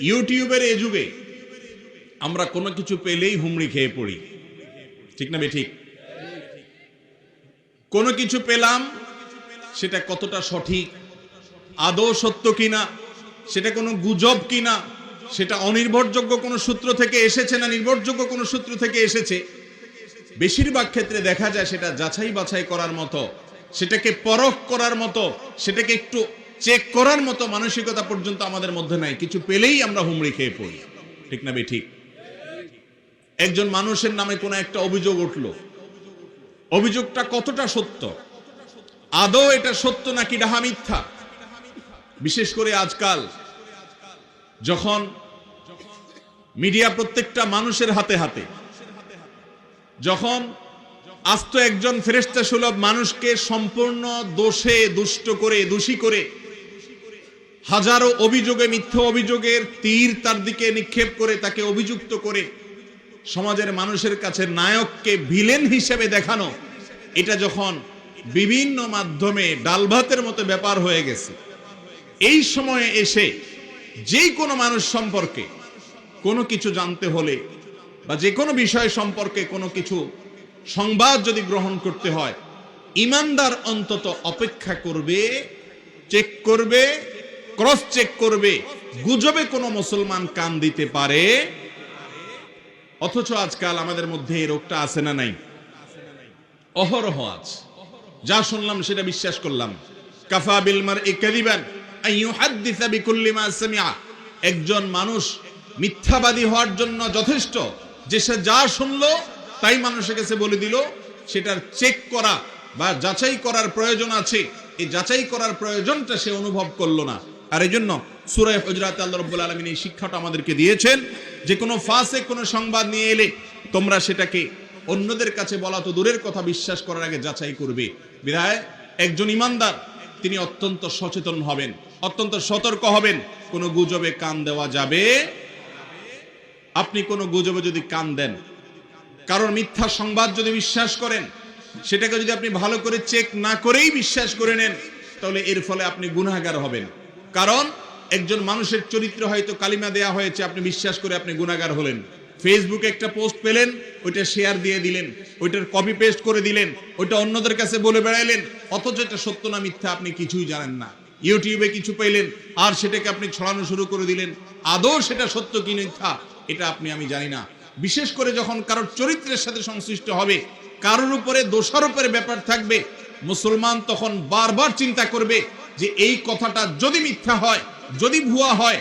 ইউটিউবের এ যুগে আমরা কোনো কিছু পেলেই হুমড়ি খেয়ে পড়ি। ঠিক না ঠিক কোনো কিছু পেলাম, সেটা কতটা সঠিক? আদৌ সত্য কিনা? সেটা কোনো গুজব কিনা? সেটা অনির্ভরযোগ্য কোনো সূত্র থেকে এসেছে না নির্ভরযোগ্য কোনো সূত্র থেকে এসেছে? বেশিরভাগ ক্ষেত্রে দেখা যায় সেটা যাচাই বাছাই করার মতো, সেটাকে পরখ করার মতো, সেটাকে একটু চেক করার মতো মানসিকতা পর্যন্ত আমাদের মধ্যে নাই। কিছু পেলেই আমরা হুমড়ি খেয়ে পড়ি। ঠিক না ঠিক। একজন মানুষের নামে কোনো একটা অভিযোগ উঠল। অভিযোগটা কতটা সত্য? আদৌ এটা সত্য নাকি ডাহা মিথ্যা? বিশেষ করে আজকাল, যখন মিডিয়া প্রত্যেকটা মানুষের হাতে হাতে, যখন আস্ত একজন ফেরেস্তা সুলভ মানুষকে সম্পূর্ণ দোষে, দুষ্ট করে, দোষী করে হাজারো অভিযোগে, মিথ্যা অভিযোগের তীর তার দিকে নিক্ষেপ করে তাকে অভিযুক্ত করে সমাজের মানুষের কাছে নায়ককে ভিলেন হিসেবে দেখানো, এটা যখন বিভিন্ন মাধ্যমে ডালভাতের মতো ব্যাপার হয়ে গেছে। এই সময়ে এসে যে কোনো মানুষ সম্পর্কে কোনো কিছু জানতে হলে বা যে কোনো বিষয় সম্পর্কে কোনো কিছু সংবাদ যদি গ্রহণ করতে হয়, ইমানদার অন্তত অপেক্ষা করবে, চেক করবে ক্রস চেক করবে, গুজবে কোনো মুসলমান কান দিতে পারে? অথচ আজকাল আমাদের মধ্যে এই রোগটা আছে না নাই? অহরহ আজ যা শুনলাম সেটা বিশ্বাস করলাম। কাফা বিলমার ইকাদিবান আইয়ুহাদ্দিসা একজন মানুষ মিথ্যাবাদী হওয়ার জন্য যথেষ্ট। যে সে যা শুনলো, তাই মানুষের কাছে বলে দিল, সেটার চেক করা বা যাচাই করার প্রয়োজন আছে। এই যাচাই করার প্রয়োজনটা সে অনুভব করল না। আর এই জন্য সুরায় হজরাত আল্লাহ রব্বুল আলমিন এই শিক্ষাটা আমাদেরকে দিয়েছেন যে কোনো ফাঁসে কোনো সংবাদ নিয়ে এলে তোমরা সেটাকে অন্যদের কাছে বলা তো দূরের কথা, বিশ্বাস করার আগে যাচাই করবে। বিধায় একজন ইমানদার, তিনি অত্যন্ত সচেতন হবেন, অত্যন্ত সতর্ক হবেন। কোনো গুজবে কান দেওয়া যাবে আপনি কোনো গুজবে যদি কান দেন কারণ মিথ্যা সংবাদ যদি বিশ্বাস করেন, সেটাকে যদি আপনি ভালো করে চেক না করেই বিশ্বাস করে নেন, তাহলে এর ফলে আপনি গুনাহগার হবেন। কারণ একজন মানুষের চরিত্র হয়তো কালিমা দেয়া হয়েছে, আপনি বিশ্বাস করে আপনি গুণাগার হলেন। ফেসবুকে একটা পোস্ট পেলেন, ওইটা শেয়ার দিয়ে দিলেন, ওইটার কপি পেস্ট করে দিলেন, ওইটা অন্যদের কাছে বলে বেড়াইলেন, অথচ এটা সত্য না মিথ্যা আপনি কিছুই জানেন না। ইউটিউবে কিছু পেলেন, আর সেটাকে আপনি ছড়ানো শুরু করে দিলেন। আদৌ সেটা সত্য কি মিথ্যা, এটা আপনি, আমি জানি না। বিশেষ করে যখন কারোর চরিত্রের সাথে সংশ্লিষ্ট হবে, কারোর উপরে দোষারোপের ব্যাপার থাকবে, মুসলমান তখন বারবার চিন্তা করবে যে এই কথাটা যদি মিথ্যা হয় যদি ভুয়া হয়